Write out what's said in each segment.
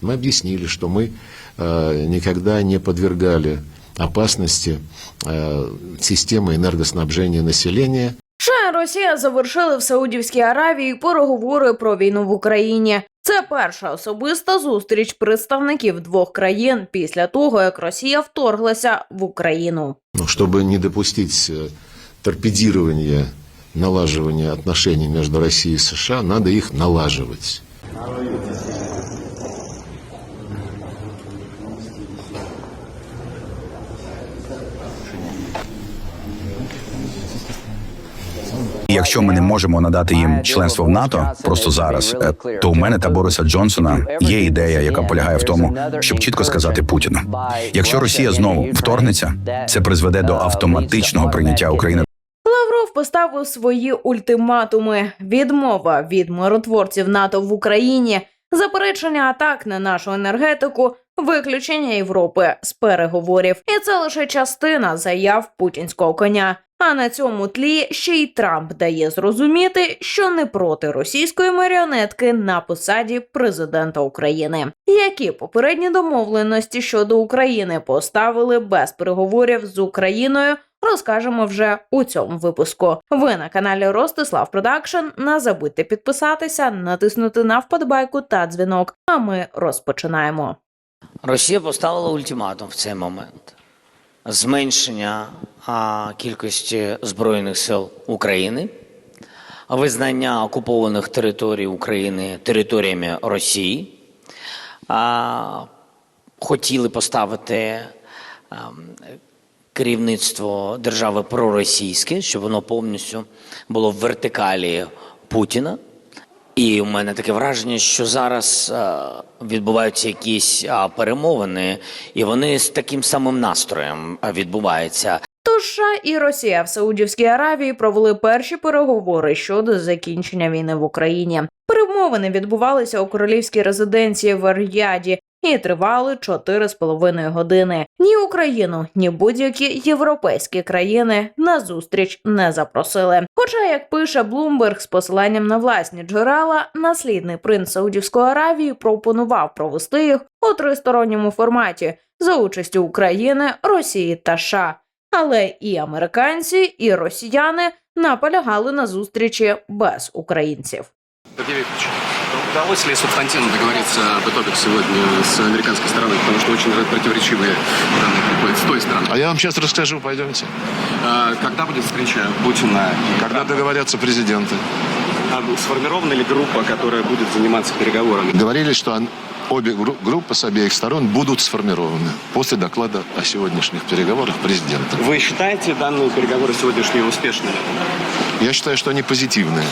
Мы объяснили, что мы э, никогда не подвергали опасности э, системы энергоснабжения населения. США і Росія завершили в Саудівській Аравії переговори про війну в Україні. Це перша особиста зустріч представників двох країн після того, як Росія вторглася в Україну. Но чтобы не допустить э, торпедирования, налаживания отношений между Россией и США, надо их налаживать. Якщо ми не можемо надати їм членство в НАТО просто зараз, е, то у мене та Бориса Джонсона є ідея, яка полягає в тому, щоб чітко сказати Путіну: якщо Росія знову вторгнеться, це призведе до автоматичного прийняття України Лавров поставив свої ультиматуми: відмова від миротворців НАТО в Україні, заперечення атак на нашу енергетику, виключення Європи з переговорів. І це лише частина заяв путінського коня. А на цьому тлі ще й Трамп дає зрозуміти, що не проти російської маріонетки на посаді президента України. Які попередні домовленості щодо України поставили без переговорів з Україною? Розкажемо вже у цьому випуску. Ви на каналі Ростислав Продакшн. Не забудьте підписатися, натиснути на вподобайку та дзвінок. А ми розпочинаємо. Росія поставила ультиматум в цей момент зменшення кількості збройних сил України, визнання окупованих територій України територіями Росії. Хотіли поставити керівництво держави проросійське, щоб воно повністю було в вертикалі Путіна. І у мене таке враження, що зараз е, відбуваються якісь а, перемовини, і вони з таким самим настроєм відбуваються. Тож США і Росія в Саудівській Аравії провели перші переговори щодо закінчення війни в Україні. Перемовини відбувалися у королівській резиденції в Р'яді і тривали 4,5 години. Ні Україну, ні будь-які європейські країни на зустріч не запросили. Хоча, як пише Блумберг з посиланням на власні джерела, наслідний принц Саудівської Аравії пропонував провести їх у тристоронньому форматі за участю України, Росії та США. Але і американці, і росіяни наполягали на зустрічі без українців. Викторович, удалось ли Субстантину договориться об итогах сегодня с американской стороной? Потому что очень противоречивые данные приходят с той стороны. А я вам сейчас расскажу, пойдемте. А, Когда будет встреча Путина и Когда Трампа? договорятся президенты. А Сформирована ли группа, которая будет заниматься переговорами? Договорились, что обе гру- группы с обеих сторон будут сформированы после доклада о сегодняшних переговорах президента. Вы считаете данные переговоры сегодняшние успешными? Я считаю, что они позитивные.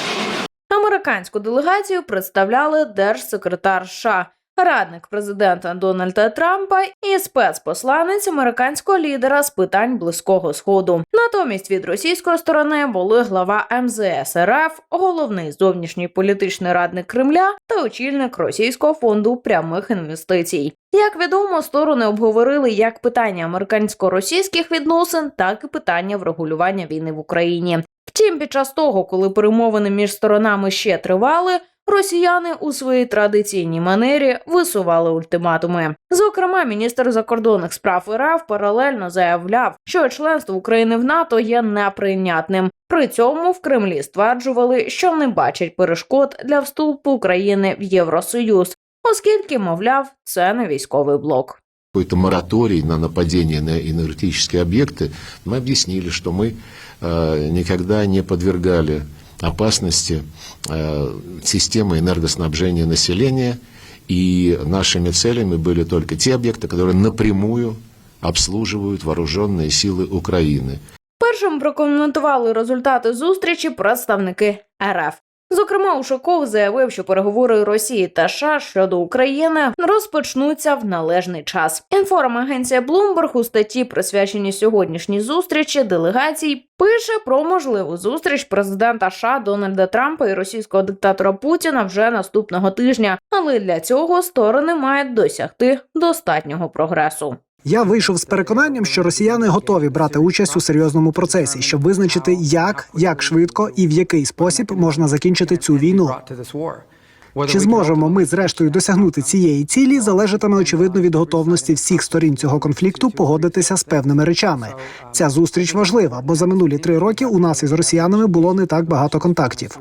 Американську делегацію представляли держсекретар США, радник президента Дональда Трампа і спецпосланець американського лідера з питань близького сходу. Натомість від російської сторони були глава МЗС РФ, головний зовнішній політичний радник Кремля та очільник російського фонду прямих інвестицій. Як відомо, сторони обговорили як питання американсько-російських відносин, так і питання врегулювання війни в Україні. Втім, під час того, коли перемовини між сторонами ще тривали, росіяни у своїй традиційній манері висували ультиматуми. Зокрема, міністр закордонних справ РФ паралельно заявляв, що членство України в НАТО є неприйнятним. При цьому в Кремлі стверджували, що не бачать перешкод для вступу України в Євросоюз, оскільки, мовляв, це не військовий блок какой-то мораторий на нападение на энергетические объекты, мы объяснили, что мы э, никогда не подвергали опасности э, системы энергоснабжения населения, и нашими целями были только те объекты, которые напрямую обслуживают вооруженные силы Украины. Першим прокоментували результати зустрічі представники РФ. Зокрема, Ушаков заявив, що переговори Росії та США щодо України розпочнуться в належний час. Інформагенція Bloomberg у статті, присвяченій сьогоднішній зустрічі делегацій, пише про можливу зустріч президента США Дональда Трампа і російського диктатора Путіна вже наступного тижня. Але для цього сторони мають досягти достатнього прогресу. Я вийшов з переконанням, що росіяни готові брати участь у серйозному процесі, щоб визначити, як, як швидко і в який спосіб можна закінчити цю війну. Чи зможемо ми зрештою досягнути цієї цілі, залежатиме очевидно від готовності всіх сторін цього конфлікту погодитися з певними речами. Ця зустріч важлива, бо за минулі три роки у нас із росіянами було не так багато контактів.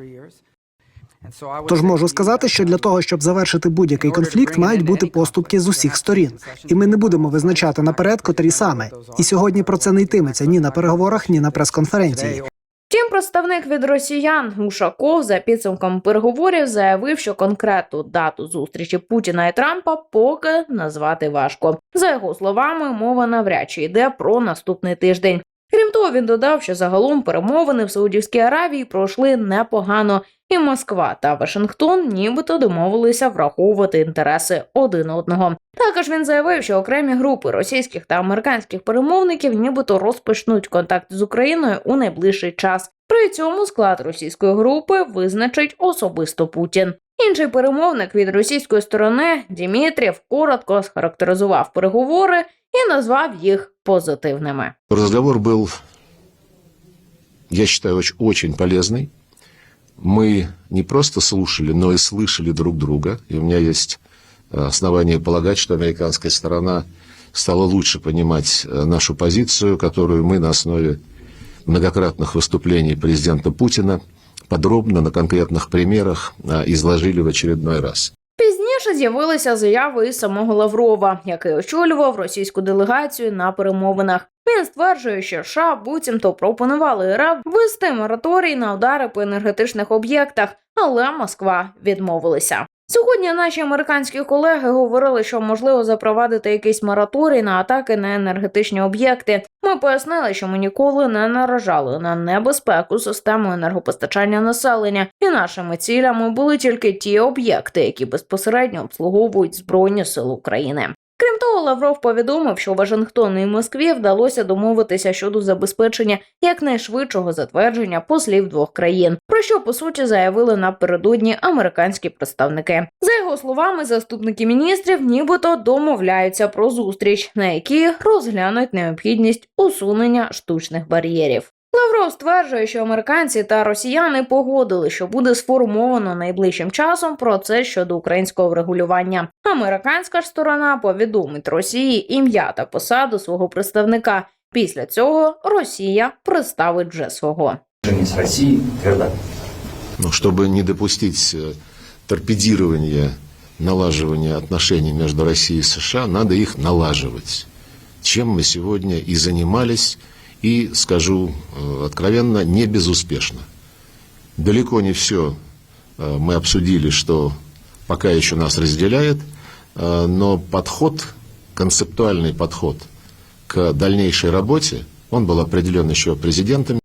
Тож можу сказати, що для того, щоб завершити будь-який конфлікт, мають бути поступки з усіх сторін, і ми не будемо визначати наперед, котрі саме. І сьогодні про це не йтиметься ні на переговорах, ні на прес-конференції. Втім, представник від росіян Ушаков за підсумком переговорів заявив, що конкретну дату зустрічі Путіна і Трампа поки назвати важко. За його словами, мова навряд чи йде про наступний тиждень. Крім того, він додав, що загалом перемовини в Саудівській Аравії пройшли непогано, і Москва та Вашингтон нібито домовилися враховувати інтереси один одного. Також він заявив, що окремі групи російських та американських перемовників нібито розпочнуть контакт з Україною у найближчий час. При цьому склад російської групи визначить особисто Путін. Інший перемовник від російської сторони Дімітрів коротко схарактеризував переговори і назвав їх позитивними. Разговор был, я считаю, очень полезный. Мы не просто слушали, но и слышали друг друга. И у меня есть э, основания полагать, что американская сторона стала лучше понимать э, нашу позицию, которую мы на основе многократных выступлений президента Путина подробно на конкретных примерах э, изложили в очередной раз. З'явилися заяви і самого Лаврова, який очолював російську делегацію на перемовинах. Він стверджує, що США буцімто пропонували РФ ввести мораторій на удари по енергетичних об'єктах, але Москва відмовилася. Сьогодні наші американські колеги говорили, що можливо запровадити якийсь мораторій на атаки на енергетичні об'єкти. Ми пояснили, що ми ніколи не наражали на небезпеку систему енергопостачання населення, і нашими цілями були тільки ті об'єкти, які безпосередньо обслуговують збройні сили України. Крім того, Лавров повідомив, що Вашингтону і Москві вдалося домовитися щодо забезпечення якнайшвидшого затвердження послів двох країн, про що по суті заявили напередодні американські представники. За його словами, заступники міністрів нібито домовляються про зустріч, на якій розглянуть необхідність усунення штучних бар'єрів. Лавров стверджує, що американці та росіяни погодили, що буде сформовано найближчим часом процес щодо українського врегулювання. Американська ж сторона повідомить Росії ім'я та посаду свого представника. Після цього Росія представить вже свого. с Россией твердо. Но чтобы не допустить э, торпедирования, налаживания отношений между Россией и США, надо их налаживать. Чем мы сегодня и занимались, И, скажу э, откровенно, не безуспешно. Далеко не все э, мы обсудили, что пока еще нас разделяет, э, но подход, концептуальный подход к дальнейшей работе, он был определен еще президентом.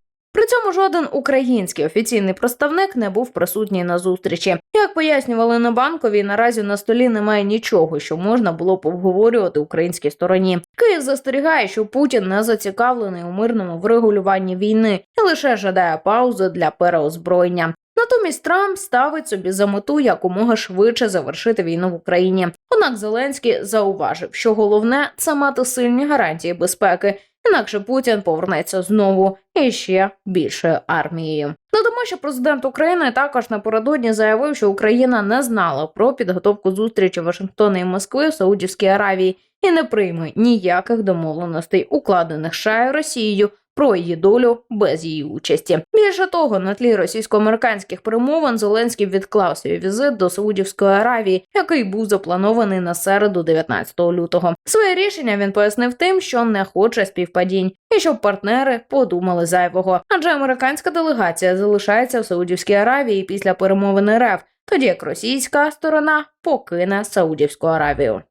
Жоден український офіційний представник не був присутній на зустрічі. Як пояснювали на банковій, наразі на столі немає нічого, що можна було б обговорювати українській стороні. Київ застерігає, що Путін не зацікавлений у мирному врегулюванні війни і лише жадає паузи для переозброєння. Натомість Трамп ставить собі за мету якомога швидше завершити війну в Україні. Однак Зеленський зауважив, що головне це мати сильні гарантії безпеки, інакше Путін повернеться знову і ще більшою армією. Додамо, що президент України також напередодні заявив, що Україна не знала про підготовку зустрічі Вашингтона і Москви в Саудівській Аравії і не прийме ніяких домовленостей, укладених США і Росією. Про її долю без її участі. Більше того, на тлі російсько-американських перемовин Зеленський відклав свій візит до Саудівської Аравії, який був запланований на середу 19 лютого. Своє рішення він пояснив тим, що не хоче співпадінь, і щоб партнери подумали зайвого. Адже американська делегація залишається в Саудівській Аравії після перемовин РФ, тоді як російська сторона покине Саудівську Аравію.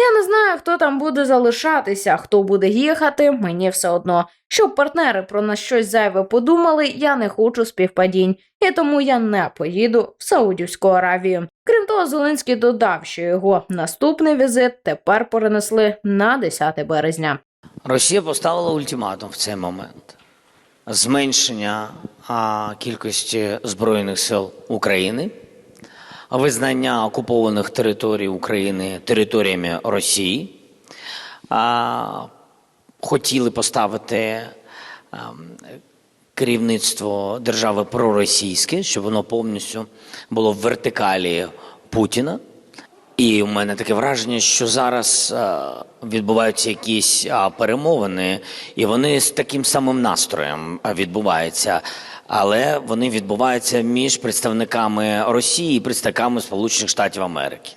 Я не знаю, хто там буде залишатися, хто буде їхати, мені все одно. Щоб партнери про нас щось зайве подумали, я не хочу співпадінь, і тому я не поїду в Саудівську Аравію. Крім того, Зеленський додав, що його наступний візит тепер перенесли на 10 березня. Росія поставила ультиматум в цей момент: зменшення кількості збройних сил України, визнання окупованих територій України територіями Росії. Хотіли поставити керівництво держави проросійське, щоб воно повністю було в вертикалі Путіна. І у мене таке враження, що зараз е, відбуваються якісь перемовини, і вони з таким самим настроєм а, відбуваються. Але вони відбуваються між представниками Росії і представниками Сполучених Штатів Америки.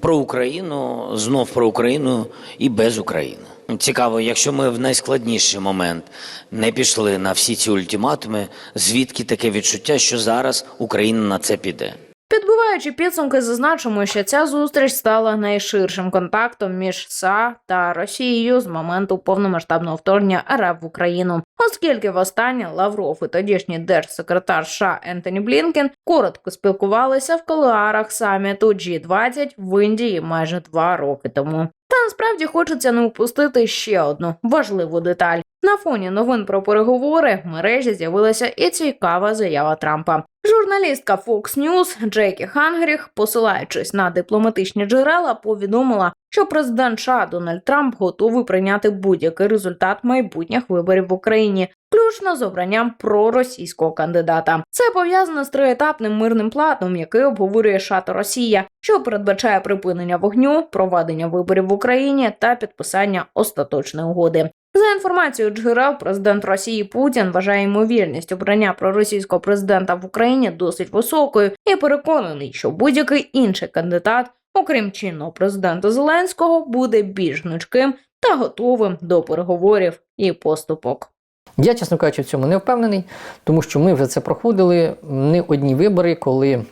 Про Україну, знов про Україну і без України. Цікаво, якщо ми в найскладніший момент не пішли на всі ці ультиматуми, звідки таке відчуття, що зараз Україна на це піде? Підбиваючи підсумки, зазначимо, що ця зустріч стала найширшим контактом між США та Росією з моменту повномасштабного вторгнення РФ в Україну, оскільки востаннє Лавров і тодішній держсекретар США Ентоні Блінкен коротко спілкувалися в колуарах саміту G20 в Індії майже два роки тому. Та насправді хочеться не упустити ще одну важливу деталь. На фоні новин про переговори в мережі з'явилася і цікава заява Трампа. Журналістка Fox News Джекі Хангріх, посилаючись на дипломатичні джерела, повідомила, що президент США Дональд Трамп готовий прийняти будь-який результат майбутніх виборів в Україні, включно з обранням проросійського кандидата. Це пов'язано з триетапним мирним планом, який обговорює США Росія, що передбачає припинення вогню, проведення виборів в Україні та підписання остаточної угоди. За інформацією джерел, президент Росії Путін вважає ймовірність обрання проросійського президента в Україні досить високою і переконаний, що будь-який інший кандидат, окрім чинного президента Зеленського, буде більш гнучким та готовим до переговорів і поступок. Я, чесно кажучи, в цьому не впевнений, тому що ми вже це проходили не одні вибори, коли е,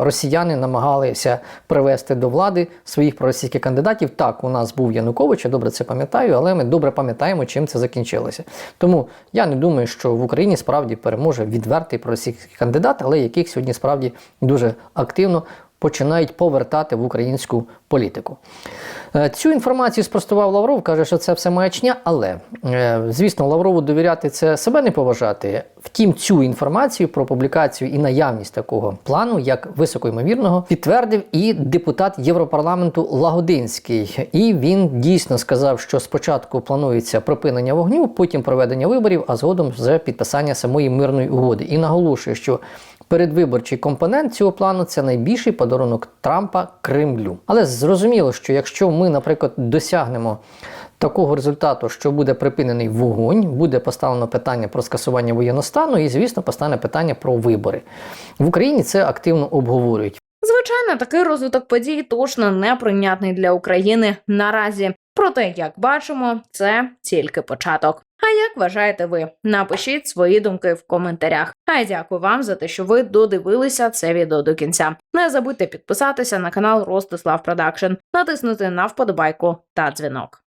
росіяни намагалися привести до влади своїх проросійських кандидатів. Так, у нас був Янукович, я добре це пам'ятаю, але ми добре пам'ятаємо, чим це закінчилося. Тому я не думаю, що в Україні справді переможе відвертий проросійський кандидат, але яких сьогодні справді дуже активно починають повертати в українську політику. Е, Цю інформацію спростував Лавров, каже, що це все маячня, але е, звісно, Лаврову довіряти це себе не поважати. Втім, цю інформацію про публікацію і наявність такого плану, як високоймовірного, підтвердив і депутат Європарламенту Лагодинський. І він дійсно сказав, що спочатку планується припинення вогню, потім проведення виборів, а згодом вже підписання самої мирної угоди. І наголошує, що передвиборчий компонент цього плану це найбільший подарунок Трампа Кремлю. Але зрозуміло, що якщо ми, наприклад, досягнемо такого результату, що буде припинений вогонь, буде поставлено питання про скасування воєнного стану, і, звісно, постане питання про вибори. В Україні це активно обговорюють. Звичайно, такий розвиток подій точно неприйнятний для України наразі. Проте, як бачимо, це тільки початок. А як вважаєте ви? Напишіть свої думки в коментарях. А я дякую вам за те, що ви додивилися це відео до кінця. Не забудьте підписатися на канал Ростислав Продакшн, натиснути на вподобайку та дзвінок.